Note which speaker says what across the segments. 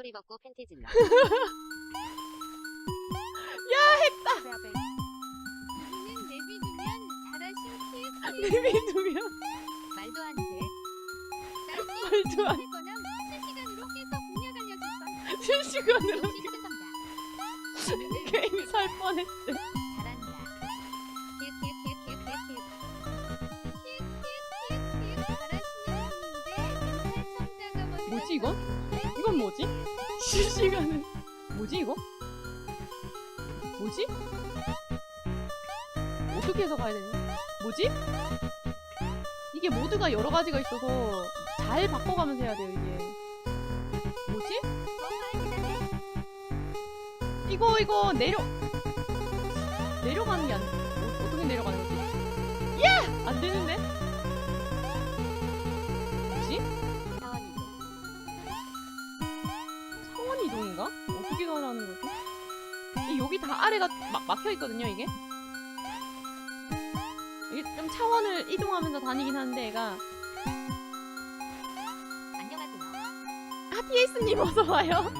Speaker 1: 소리 벗고 팬티 질러.
Speaker 2: 이는 내비두면 잘하신 TF
Speaker 3: 내비두면
Speaker 2: 말도 안 돼.
Speaker 3: 말도 안
Speaker 2: 거나 실시간으로 계속 공략 알려줄 뻔.
Speaker 3: 실시간으로. 게임 살 뻔했대.
Speaker 2: 잘한다. 잘하시는 분인데
Speaker 3: 뭐지, 이건? 이건 뭐지? 실시간은 뭐지 이거? 뭐지? 어떻게 해서 가야 되지? 뭐지? 이게 모드가 여러 가지가 있어서 잘 바꿔가면서 해야 돼요 이게. 뭐지? 이거 이거 내려 내려가는 게 안, 어, 어떻게 내려가는 거지? 예! 안 되는데? 여기 다 아래가 막 막혀 있거든요, 이게. 이게 좀 차원을 이동하면서 다니긴 하는데, 얘가.
Speaker 1: 안녕하세요.
Speaker 3: 아, PS님 어서 와요.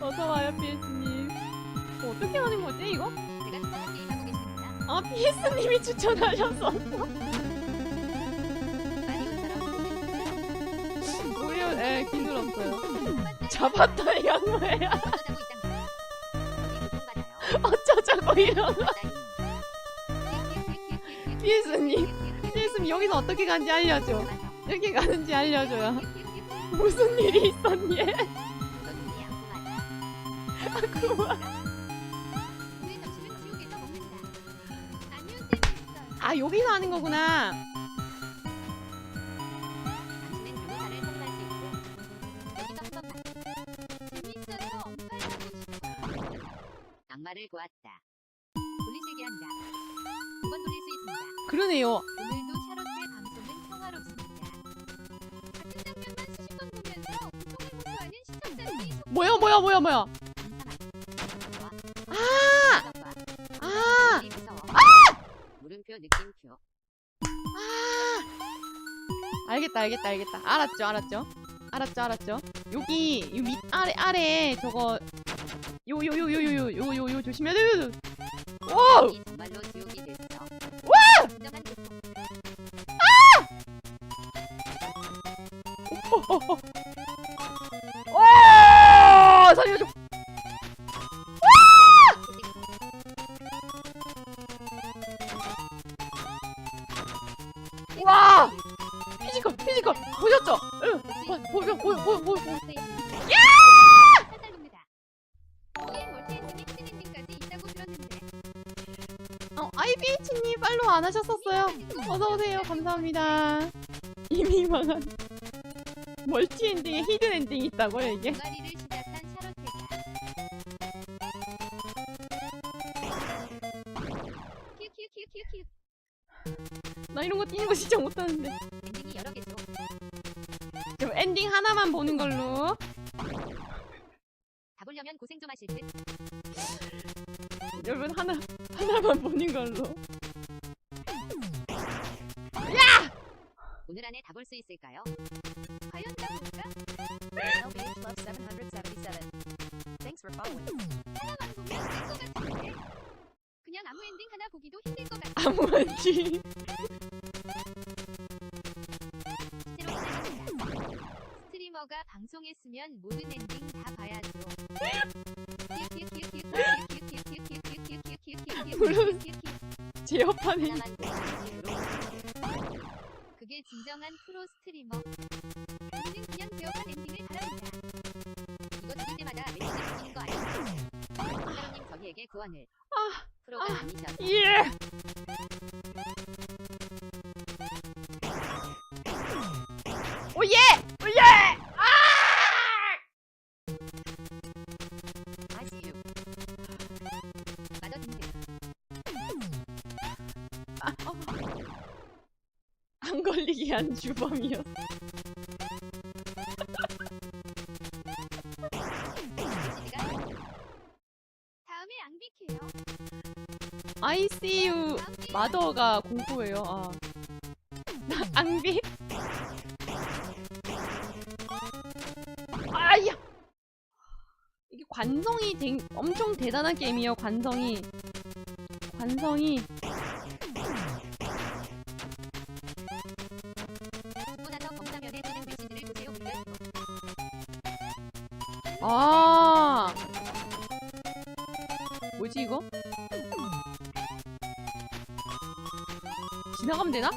Speaker 3: 어서 와요, PS님. 어, 어떻게 하는 거지, 이거?
Speaker 1: 제가 추천한 게임 하고 계십니다.
Speaker 3: 아, PS님이 추천하셨어. 예, 기눌었어요. 잡았다 이 양모야.
Speaker 1: 어쩌자고
Speaker 3: 이런. 피에스님, 피에스님 여기서 어떻게 가는지 알려줘. 여기 가는지 알려줘요. 무슨 일이 있었니? 아 그만.
Speaker 2: 아
Speaker 3: 여기서 하는 거구나.
Speaker 1: 악마를 보았다. 돌리시게 한다. 두 번 돌릴 수 있습니다.
Speaker 3: 그러네요.
Speaker 2: 오늘도 샤롯의 방송은 평화롭습니다. 같은 장면만 수십 번 보면서 고통을 호소하는 시청자들이
Speaker 3: 뭐야, 뭐야, 뭐야, 뭐야.
Speaker 1: 아!
Speaker 3: 아!
Speaker 1: 무서워. 물음표 느낌표.
Speaker 3: 아! 알겠다, 알겠다, 알겠다. 알았죠, 알았죠. 알았죠, 알았죠. 여기, 이 밑, 아래, 아래, 저거. 요, 요, 요, 요, 요, 요, 요, 요, 요, 조심해야 돼. 오!
Speaker 1: 지옥이 됐어.
Speaker 3: 와!
Speaker 1: 진정한 고통.
Speaker 3: 오! 감사합니다. 이미 망한. 멀티 엔딩에 히든 엔딩이 있다고요, 이게?
Speaker 2: 동아리를 시작한
Speaker 3: 나 이런 거 뛰는 거 진짜 못하는데.
Speaker 1: 엔딩이 여러 개죠.
Speaker 3: 그럼 엔딩 하나만 보는 걸로.
Speaker 1: 다 보려면 고생 좀 하실 듯.
Speaker 3: 여러분, 하나, 하나만 보는 걸로.
Speaker 1: 오늘 안에 다 볼 수 있을까요?
Speaker 2: 과연 다 볼까?
Speaker 4: Love 777. Thanks for following.
Speaker 2: 하나만 보면 될것 같은데 그냥 아무 엔딩 하나 보기도 힘들 것 같아
Speaker 3: 아무한지.
Speaker 1: 실제로 시작합니다.
Speaker 2: 스트리머가 방송했으면 모든 엔딩 다 봐야죠
Speaker 3: 물론 제 옆판에
Speaker 1: 하나만 보는
Speaker 2: 그게 진정한 프로 스트리머 우리는 그냥 제어한 엔딩을 바랍니다
Speaker 1: 이거 죽을 때마다 메시지 주시는 거 아니에요? 하루님 저희에게 구원을.
Speaker 3: 아,
Speaker 1: 프로가
Speaker 3: 아.
Speaker 1: 아니셔서.
Speaker 3: 예. 한 주범이었어.
Speaker 2: 다음에 앙비케요
Speaker 3: I see you
Speaker 2: 다음 게임
Speaker 3: 마더가 공포예요. 아. 나 앙비. 아야. 이게 관성이 댕, 엄청 대단한 게임이에요. 관성이. 관성이. 지나가면 되나?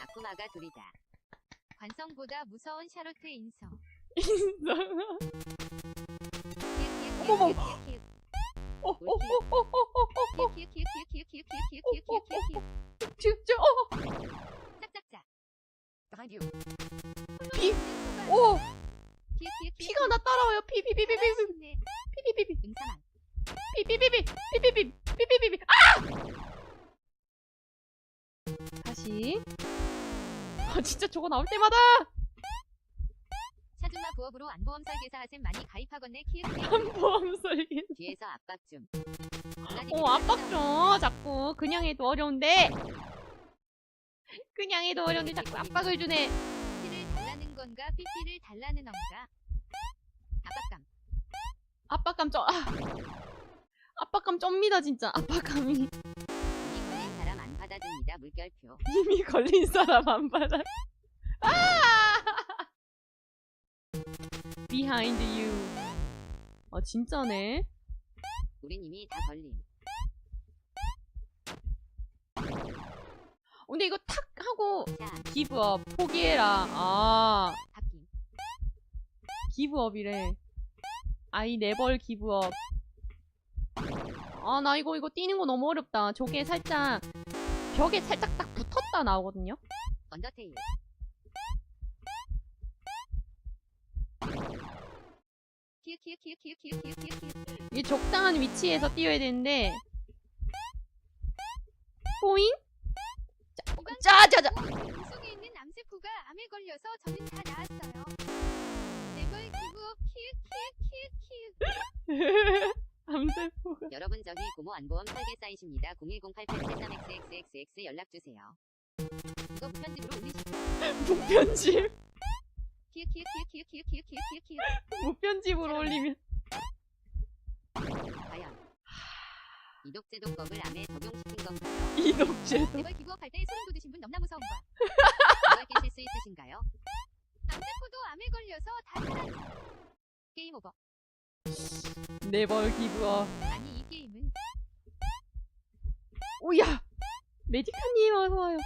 Speaker 1: 아쿠마가 둘이다.
Speaker 2: 관성보다 무서운 샤로트 인성.
Speaker 3: 어머머. 어, 어, 어, 어, 어, 어, 어. 진짜, 어,
Speaker 2: 짝짝짝.
Speaker 4: You.
Speaker 3: 피, 오, 피가 나 따라와요. 피, 피, 피, 피, 피, 피. 피, 피, 피, 피,
Speaker 2: 응사만.
Speaker 3: 삐삐삐삐 삐삐삐 삐삐삐삐. 아! 다시. 아 진짜 저거 나올 때마다.
Speaker 2: 차준마 부업으로 안보험 설계사 하셈 많이 가입하건네 키읔
Speaker 3: 안보험 설계사.
Speaker 1: 뒤에서 압박 좀
Speaker 3: 어 압박 좀 자꾸 그냥 해도 어려운데. 그냥 해도 어려운데 자꾸 압박을 주네.
Speaker 2: 피를 달라는 건가 삐삐를 달라는 건가? 압박감.
Speaker 3: 압박감 좀 아. 압박감 쩝니다 진짜. 압박감이
Speaker 1: 이미 걸린 사람 안 받아줍니다. 물결표.
Speaker 3: 이미 걸린 사람 안 받아. 아! Behind you. 아 진짜네.
Speaker 1: 우린 이미 다 걸림.
Speaker 3: 어, 근데 이거 탁 하고
Speaker 1: 자,
Speaker 3: 기브업 포기해라. 아
Speaker 2: 바뀜
Speaker 3: 기브업이래. 아이 네벌 기브업. 아 나 이거 이거 뛰는 거 너무 어렵다. 저게 살짝 벽에 살짝 딱 붙었다 나오거든요?
Speaker 1: 언더테일
Speaker 3: 이 적당한 위치에서 뛰어야 되는데. 포잉? 짜자자
Speaker 2: 속에 있는 암세포가 암에 걸려서 저는 다 나았어요. 네벌 기부 키읔 키읔 키읔 키읔
Speaker 3: 암살포가.
Speaker 1: 여러분 저기 고모 안보험 설계 사이십니다. 0108873xxxx 연락 주세요. 이거 무편집으로 올리시고
Speaker 3: 무편집.
Speaker 2: 키읔 키읔 키읔 키읔 키읔 키읔 키읔 키읔
Speaker 3: 무편집으로 올리면.
Speaker 1: 과연 이독제도법을 암에 적용시킨 건가요?
Speaker 3: 이독제도
Speaker 2: 네벌 기브업 할때 소름 돋으신 분 너무나 무서운 거야
Speaker 1: 이걸 깨실 수 있으신가요?
Speaker 2: 암세포도 암에 걸려서 다 사라져 게임 오버
Speaker 3: 네벌 기브업
Speaker 2: 아니 이 게임은
Speaker 3: 오야! 메디카님 어서와요.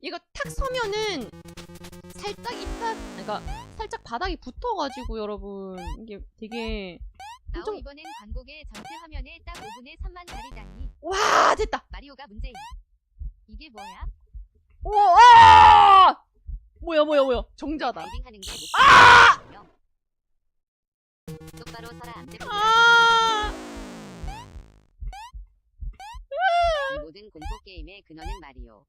Speaker 3: 이거 탁 서면은 살짝 이타 그러니까 살짝 바닥이 붙어가지고 여러분 이게 되게
Speaker 2: 아오
Speaker 3: 엄청-
Speaker 2: 이번엔 광고계 전체 화면에 딱 5분의 3만 가리다니.
Speaker 3: 와 됐다!
Speaker 2: 마리오가 문제임 이게 뭐야?
Speaker 3: 오 아! 뭐야 뭐야 뭐야. 정자다.
Speaker 1: 라 똑바로 서라 암제 아이 모든 공포 게임의 근원은 마리오.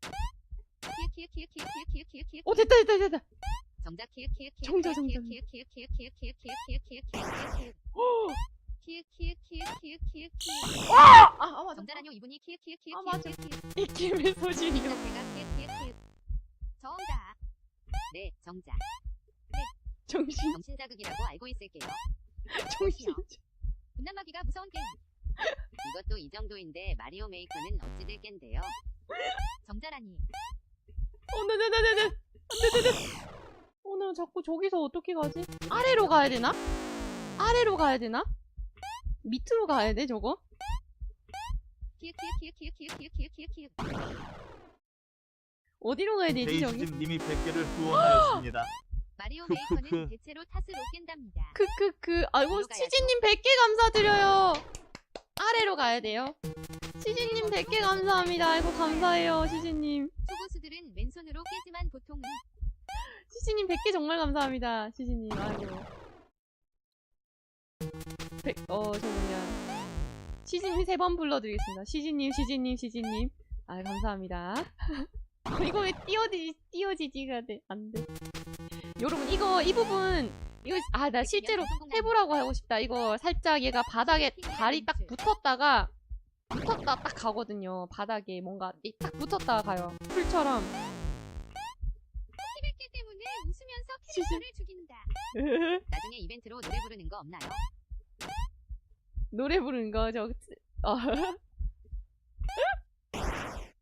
Speaker 2: 키읔 키읔 키읔 키읔 키읔 키읔 키읔
Speaker 3: 오 됐다 됐다 됐다
Speaker 2: 정작 키읔 키읔 키읔
Speaker 3: 정자,
Speaker 2: 키읔
Speaker 3: 정자.
Speaker 2: 키읔 키읔 키읔 키읔 키읔 키읔 키읔 키읔 키읔
Speaker 3: 오!
Speaker 2: 키읔 키읔 키읔 키읔 키읔 키읔
Speaker 3: 아, 아 맞아
Speaker 2: 정자라뇨 이분이 키읔 키읔 키읔
Speaker 3: 아, 맞아.
Speaker 2: 키읔 키읔
Speaker 3: 이 게임의
Speaker 2: 키읔 키읔 키읔 정자
Speaker 1: 네, 정자.
Speaker 3: 정신
Speaker 1: 정신자극이라고 알고 있을게요.
Speaker 3: 정신
Speaker 2: 분남마기가 무서운 게임
Speaker 1: 이것도 이 정도인데 마리오 메이커는 어찌 될 겐데요.
Speaker 2: 정자라니
Speaker 3: 어, 네네네네네. 네네네. 어, 나 자꾸 저기서 어떻게 가지? 아래로 가야 되나? 아래로 가야 되나? 밑으로 가야 돼, 저거?
Speaker 2: 키읔
Speaker 3: 어디로 가야 되지, 저기?
Speaker 5: 데이지님이 100개를 후원하였습니다.
Speaker 2: 마리오. 메이커는 대체로 탓으로 깬답니다
Speaker 3: 크크크. 아이고? 치즈님 100개 감사드려요. 아래로 가야 돼요. 치즈님 100개 감사합니다. 아이고, 감사해요, 치즈님.
Speaker 2: 초고수들은 왼손으로 깨지만 보통은
Speaker 3: 치즈님 100개 정말 감사합니다. 치즈님, 아이고. 100, 어, 저 뭐냐. 치즈님 세 번 불러드리겠습니다. 치즈님, 치즈님, 치즈님. 아, 감사합니다. 어, 이거 왜 띄워지, 띄워지지가 돼? 안 돼. 여러분, 이거, 이 부분, 이거 아 나 실제로 해보라고 하고 싶다. 이거 살짝 얘가 바닥에 발이 딱 붙었다가 붙었다 딱 가거든요. 바닥에 뭔가 이딱 붙었다가 가요. 풀처럼.
Speaker 2: 키백기 때문에 웃으면서 캐릭터를 죽인다.
Speaker 1: 나중에 이벤트로 노래 부르는 거 없나요?
Speaker 3: 노래 부르는 거, 저, 어.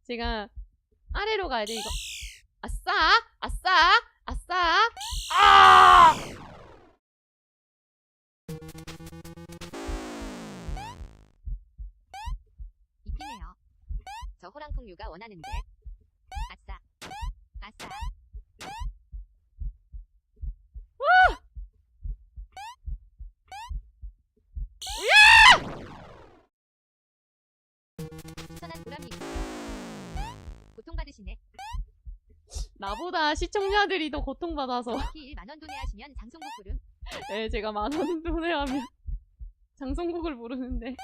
Speaker 3: 제가 아래로 가야 돼, 이거. 아싸! 아싸! 아싸! 아!
Speaker 1: 있기네요. 저 호랑풍류가 원하는데. 아싸. 아싸.
Speaker 3: 나보다 시청자들이 더 고통받아서.
Speaker 1: 키 1만원 도내하시면 장송국 부름.
Speaker 3: 네, 제가 만원 돈내하면 장송곡을 부르는데.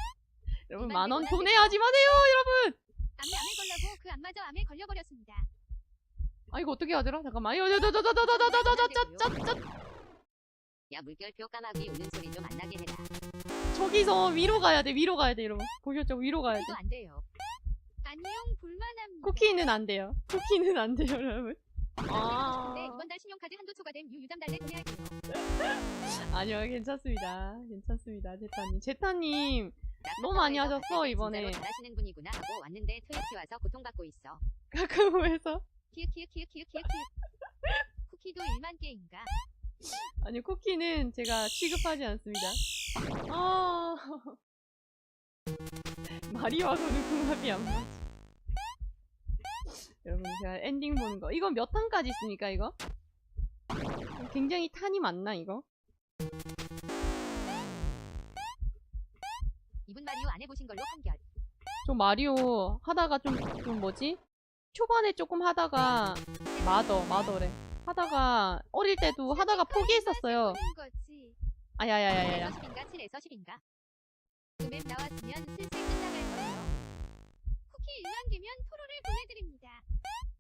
Speaker 3: 여러분, 만원 돈내하지 마세요, 여러분!
Speaker 2: 암이 암에 걸려고 그 암마저 암에 걸려버렸습니다.
Speaker 3: 아, 이거 어떻게 되나? 잠깐만.
Speaker 1: 야 물결표 까마귀 우는 소리 좀 안 나게 해라.
Speaker 3: 저기서 위로 가야 돼, 위로 가야 돼, 여러분. 보셨죠? 위로 가야 돼.
Speaker 1: 이거 안 돼요.
Speaker 2: 안녕 볼만합니다.
Speaker 3: 쿠키는 안 돼요. 쿠키는 안 돼요, 여러분. 아.
Speaker 2: 네 이번 달 신용카드 한도 초과됨 유유담 달래 보내할게요.
Speaker 3: 아니요, 괜찮습니다. 괜찮습니다, 제타님. 제타님,
Speaker 1: 나
Speaker 3: 너무 많이 하셨어,
Speaker 1: 때
Speaker 3: 이번에.
Speaker 1: 진짜로 잘하시는 분이구나 하고 왔는데 트위치 와서 고통받고 있어.
Speaker 3: 카카오에서.
Speaker 2: 키읔. 쿠키도 1만 개인가?
Speaker 3: 아니, 쿠키는 제가 취급하지 않습니다. 아. 마리와서는 궁합이 안 맞지. 여러분, 제가 엔딩 보는 거. 이거 몇 탄까지 있습니까, 이거? 굉장히 탄이 많나, 이거?
Speaker 1: 이분 마리오 안 해보신 걸로 판결.
Speaker 3: 저 마리오 하다가 좀, 좀 뭐지? 초반에 조금 하다가, 마더, 마더래. 하다가, 어릴 때도 하다가 포기했었어요.
Speaker 2: 거지.
Speaker 3: 아야야야야야.
Speaker 1: 7에서 10인가 7에서 10인가?
Speaker 2: 그맵 나왔으면 슬슬. 1만 개면 토로를 보내드립니다.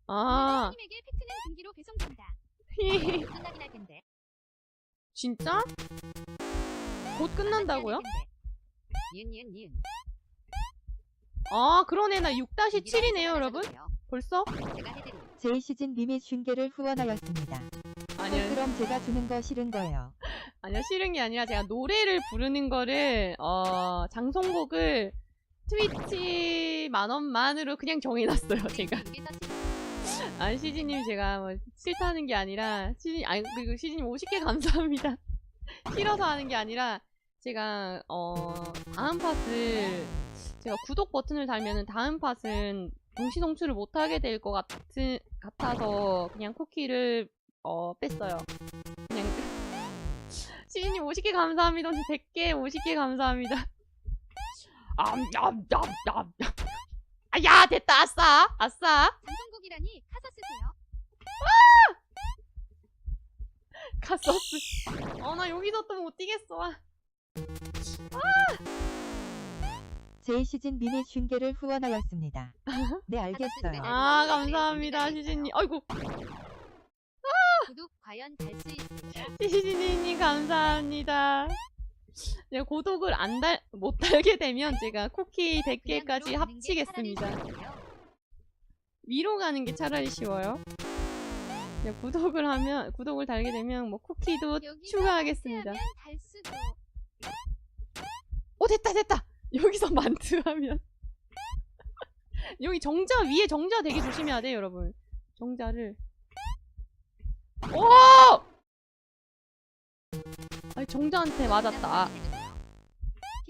Speaker 3: 아,
Speaker 2: 님에게 팩트는 등기로 배송된다.
Speaker 3: 히.
Speaker 1: 끝나긴 할 텐데.
Speaker 3: 진짜? 곧 끝난다고요?
Speaker 1: 니은 니은 니은.
Speaker 3: 아, 그러네. 나 6-7이네요, 여러분. 벌써?
Speaker 6: 제이시즌님이 슌게를 후원하였습니다.
Speaker 3: 아니요,
Speaker 6: 그럼 제가 주는 거 싫은 거예요.
Speaker 3: 아니요, 싫은 게 아니라 제가 노래를 부르는 거를, 어, 장송곡을 트위치 만원만으로 그냥 정해놨어요, 제가. 아니, 시즈님 제가 뭐 싫다는 게 아니라, 시즈, 아니, 그리고 시즈님 50개 감사합니다. 싫어서 하는 게 아니라, 제가, 어, 다음 팟을, 제가 구독 버튼을 달면은 다음 팟은 동시 송출을 못하게 될 것 같은, 같아서 그냥 쿠키를, 어, 뺐어요. 그냥, 시즈님 50개 감사합니다. 100개, 50개 감사합니다. 암, 얌, 얌, 얌, 얌. 아, 야, 됐다, 아싸! 아싸!
Speaker 2: 장송국이라니 카서 쓰세요.
Speaker 3: 가서스. 어, 나 여기서 또 못 뛰겠어. 아.
Speaker 6: 제이시즌님이 슌게를 후원하였습니다. 네, 알겠어요.
Speaker 3: 아, 감사합니다, 시즈님. 아이고,
Speaker 1: 구독 과연 달수 있을까?
Speaker 3: 시즈님 감사합니다. 제가 고독을 안 달, 못 달게 되면 제가 쿠키 100개까지 합치겠습니다. 위로 가는 게 차라리 쉬워요. 제가 구독을 하면, 구독을 달게 되면 뭐 쿠키도 추가하겠습니다. 오, 됐다, 됐다! 여기서 만트하면. 여기 정자, 위에 정자 되게 조심해야 돼요, 여러분. 정자를. 오! 아니, 정자한테 맞았다.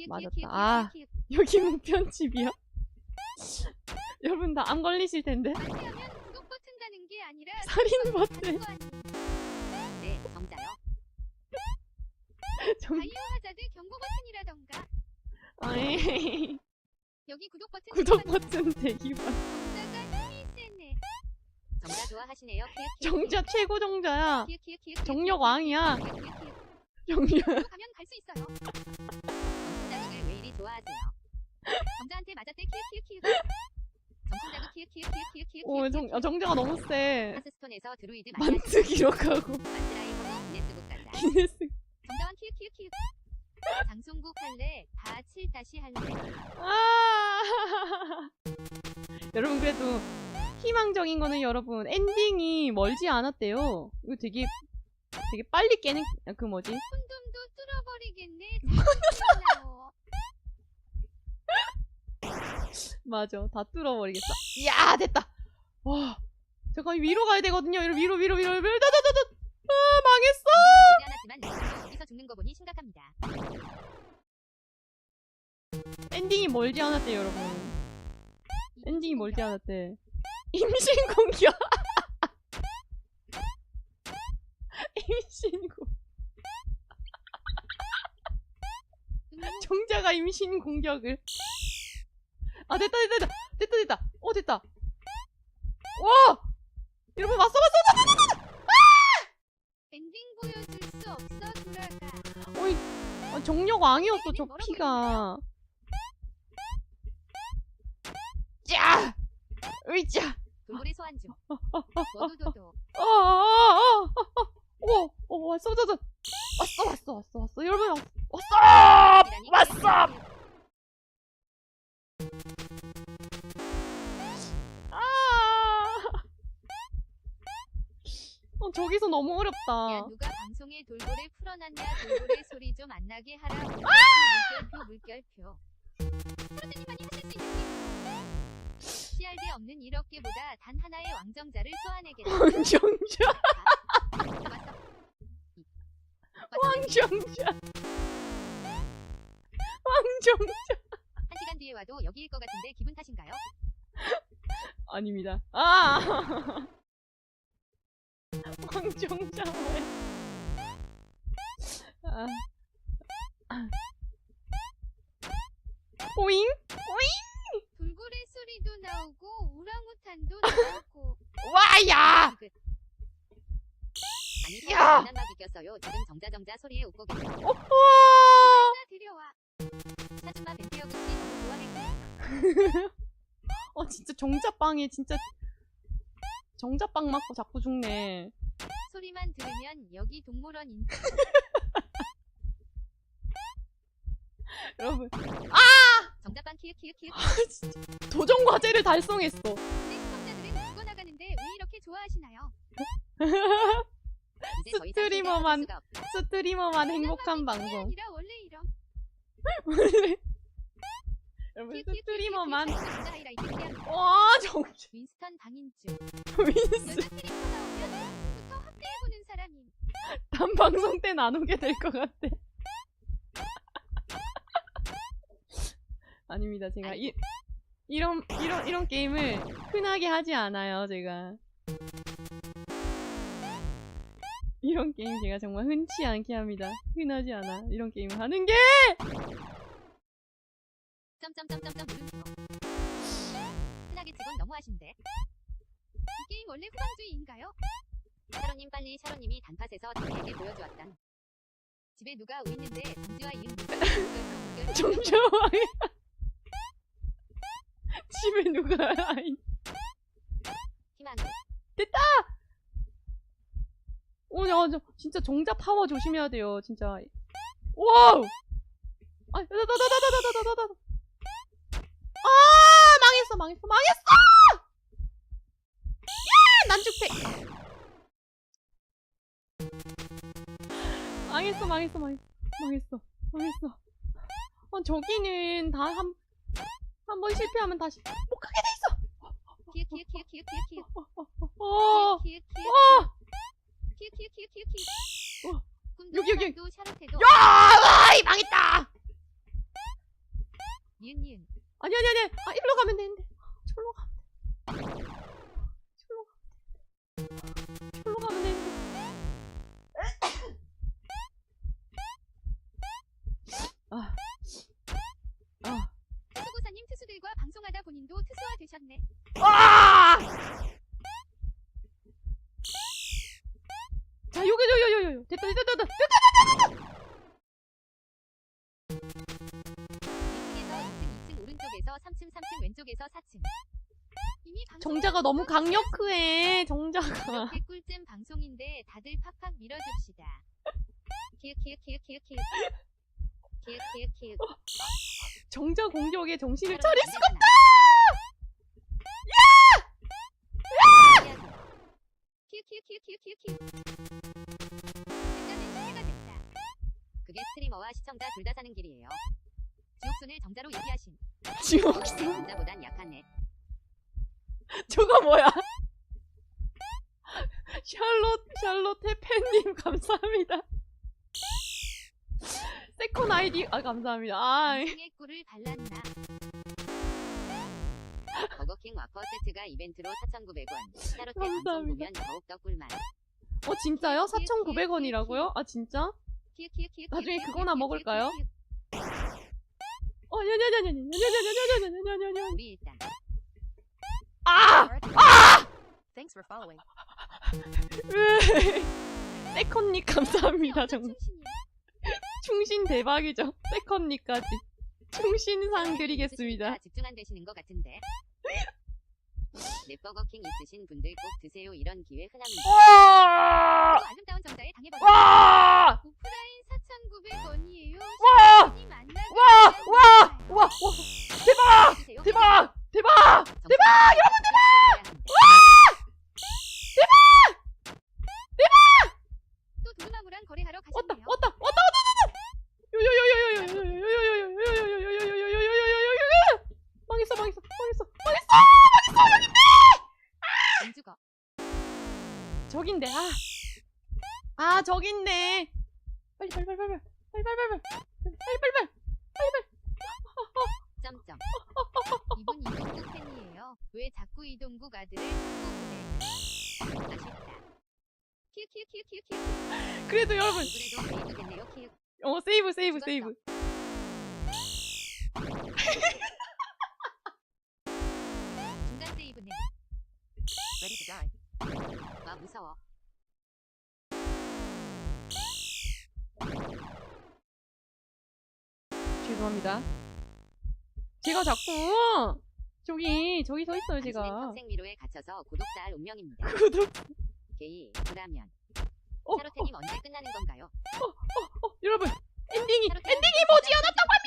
Speaker 3: 아, 맞았다. 아. 여기 무편집이야? 여러분 다 안 걸리실 텐데. 살인 버튼.
Speaker 1: 네, 정자요.
Speaker 3: 정...
Speaker 2: 바이오 하자드 경고 버튼이라던가
Speaker 3: 아이,
Speaker 2: 여기 구독 버튼
Speaker 3: 구독 버튼 대기만.
Speaker 2: 정자가 힘이 세네.
Speaker 1: 정자 좋아하시네요.
Speaker 3: 정자 최고 정자야. 정력 왕이야. 정력.
Speaker 2: 가면 갈 수 있어요.
Speaker 1: 좋아하세요?
Speaker 2: 정자한테 맞았대 키읔 키읔 키읔.
Speaker 3: 오, 정, 아, 정자가 너무 세.
Speaker 1: 하스스톤에서 드루이드 많이
Speaker 3: 만트 기록하고
Speaker 1: 기네스 못 간다.
Speaker 3: 기네스
Speaker 2: 키읔. 장송국 할래? 다7 다시 할래?
Speaker 3: 아 여러분 그래도 희망적인 거는 여러분 엔딩이 멀지 않았대요. 이거 되게 되게 빨리 깨는 그 뭐지?
Speaker 2: 뚫어버리겠네. 자꾸 튀어나와.
Speaker 3: 맞아 다 뚫어버리겠어. 이야 됐다. 와 잠깐 위로 가야 되거든요. 여러분 위로 위로 위로 위로 다다다다. 아 망했어.
Speaker 1: 멀지 않았지만 여기서 죽는 거 보니 심각합니다.
Speaker 3: 엔딩이 멀지 않았대 여러분. 엔딩이 멀지 않았대. 임신 공격. 임신 공.
Speaker 2: 응모
Speaker 3: 정자가 임신 공격을. 아 됐다 됐다 됐다 됐다 됐다. 어 됐다. 와 여러분 왔어 왔어.
Speaker 2: 엔딩 보여줄 수 없어 돌아가.
Speaker 3: 어이 아, 정력 왕이었어 저 피가. 짜. 으이짜.
Speaker 1: 돌고래 소환 중.
Speaker 2: 도도도도.
Speaker 3: 아, 아, 아, 아, 오, 오, 왔어, 왔어, 왔어, 왔어, 왔어, 왔어, 왔어, 여러분, 왔- 왔어,
Speaker 1: 이라니
Speaker 3: 왔어. 아, 어, 저기서 너무
Speaker 2: 야
Speaker 3: 어렵다.
Speaker 2: 누가 방송에 돌고래 풀어놨냐 돌고래 소리 좀 안 나게 하라. 물결표 물결표. 프로드님만이 하실 수 있는 게 CRD 없는 1억 개보다 단 하나의 왕정자를 소환해겠다.
Speaker 3: 왕정자. 왕정자, 왕정자.
Speaker 1: 뒤에 와도 여기일 것 같은데 기분 탓인가요?
Speaker 3: 아닙니다. 아, 뭐야? 아. 오잉?
Speaker 2: 돌고래 소리도 나오고 오랑우탄도 나오고.
Speaker 3: 와 야!
Speaker 1: 아니
Speaker 3: 야!
Speaker 1: 장난막 이겼어요. 지금 정자 정자 소리에 웃고 계셔.
Speaker 3: 와!
Speaker 2: 나 데려와.
Speaker 1: 사준마 벤티어 그치 너무 좋아했 어
Speaker 3: 진짜 정자빵에 진짜 정자빵 맞고 자꾸 죽네.
Speaker 2: 소리만 들으면 여기 동물원 인.
Speaker 3: 여러분
Speaker 1: 정자빵 키읔 키읔 키읔.
Speaker 3: 도전 과제를 달성했어.
Speaker 2: 내 시청자들은 죽어 나가는데 왜 이렇게 좋아하시나요?
Speaker 1: 이제 더 이상
Speaker 3: 스트리머만
Speaker 1: 실패할 수가 없-
Speaker 3: 스트리머만 행복한 방송.
Speaker 2: 아니라 원래 이런.
Speaker 3: 여러분 스트리머만
Speaker 2: 하이라이트 필요합니다.
Speaker 3: 와 정자
Speaker 2: 윈스턴.
Speaker 3: 윈스
Speaker 2: 여자 캐릭터 나오면 부터 합대해보는 사람임.
Speaker 3: 단 방송 때 나누게 될 것 같아. 아닙니다. 제가 이 이런 이런 이런 게임을 흔하게 하지 않아요. 제가 이런 게임 제가 정말 흔치 않게 합니다. 흔하지 않아. 이런 게임을 하는 게
Speaker 1: 점점점점점 물음표. 흔하게 치곤 너무하신데.
Speaker 2: 이 게임 원래 후방주의인가요?
Speaker 1: 샤로님 빨리 샤로님이 단팥에서 저희에게 보여주었단. 집에 누가 오 있는데 정지와 이응
Speaker 3: 정정하게 집에 누가 아이
Speaker 1: 희망을.
Speaker 3: 오, 야, 저, 진짜 정자 파워 조심해야 돼요, 진짜. 와우! 아, 나, 나, 나, 나, 나, 나, 나, 나, 나, 나. 아, 망했어, 망했어, 망했어! 야! 난죽패! 망했어, 망했어, 망했어, 망했어, 망했어. 아, 저기는 다 한, 한 번 실패하면 다시 못 가게 돼 있어!
Speaker 2: 키읔 키읔 키읔 키읔 키읔 키읔.
Speaker 3: 어, 어,
Speaker 2: 키읔 키읔 키읔 키읔 키읔.
Speaker 3: 어,
Speaker 2: 꿈도
Speaker 3: 여기, 여기. 야! 아이, 망했다!
Speaker 2: 니은 니은.
Speaker 3: 아니 아니 아니. 아 일로 가면 되는데. 절로 가면 돼. 절로 가면 돼 절로 가면 되는데. 아, 아,
Speaker 2: 투수고사님 투수들과 방송하다 본인도 투수화 되셨네.
Speaker 3: 아! 자 여기 여기 여기 됐다 됐다 됐다 됐다
Speaker 1: 위층 왼쪽에서 3층 3층 왼쪽에서 4층.
Speaker 2: 이미
Speaker 3: 정자가 너무 강력해 정자가.
Speaker 2: 개꿀잼 방송인데 다들 팍팍 밀어줍시다. 키읔키읔키읔키읔키읔 키읔키읔키읔
Speaker 3: 정자 공격에 정신을 차릴 수가
Speaker 2: 없다! 키읔키읔키읔키읔키읔 정자는 시체가 됐다.
Speaker 1: 그게 스트리머와 시청자 둘 다 사는 길이에요.
Speaker 2: 지옥순을 정자로 얘기하신
Speaker 3: 지옥
Speaker 1: 남자보단 약하네.
Speaker 3: 저거 뭐야? 샬롯 샬롯 태팬님 감사합니다. 세컨 아이디 아 감사합니다. 아
Speaker 2: 꿀을 발랐나
Speaker 1: 버거킹 와퍼 세트가 이벤트로 4,900원. 타로테 방송
Speaker 3: 감사합니다.
Speaker 1: 보면 더욱더 꿀맛.
Speaker 3: 어 진짜요? 4,900원이라고요? 아 진짜? 나중에 그거나 먹을까요?
Speaker 1: 우리 일단
Speaker 3: 아!
Speaker 4: Thanks for following.
Speaker 3: 세컨님 감사합니다 정말.
Speaker 2: 충신
Speaker 3: 대박이죠 세컨님까지 충신상 드리겠습니다
Speaker 1: 다 집중 안 되시는 것 같은데. 넷버거킹 있으신 분들 꼭 드세요. 이런 기회 흔합니다.
Speaker 3: 와!
Speaker 2: 또 아름다운 정자에 당해버려
Speaker 3: 와!
Speaker 2: 오프라인 4,900원이에요
Speaker 3: 와! 와! 와! 와! 와! 대박!
Speaker 1: 드세요.
Speaker 3: 대박! 대박!
Speaker 1: 대박! 여러분 대박!
Speaker 2: 세이브네
Speaker 4: Ready to die.
Speaker 1: 와 무서워.
Speaker 3: 죄송합니다. 제가 자꾸 저기 저기 서 있어요
Speaker 1: 당신은
Speaker 3: 제가.
Speaker 1: 평생 미로에 갇혀서 구독자 할 운명입니다.
Speaker 3: 구독.
Speaker 1: 게이. 그라면
Speaker 3: 어, 어,
Speaker 1: 타로테님 언제 끝나는 건가요?
Speaker 3: 어, 여러분 엔딩이
Speaker 2: 타로테님
Speaker 3: 엔딩 이모지
Speaker 2: 연었다고 합니다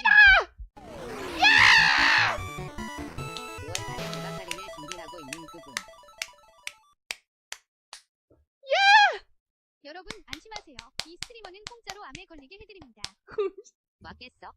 Speaker 2: 여러분 안심하세요 이 스트리머는 공짜로 암에 걸리게 해드립니다
Speaker 1: 맞겠어?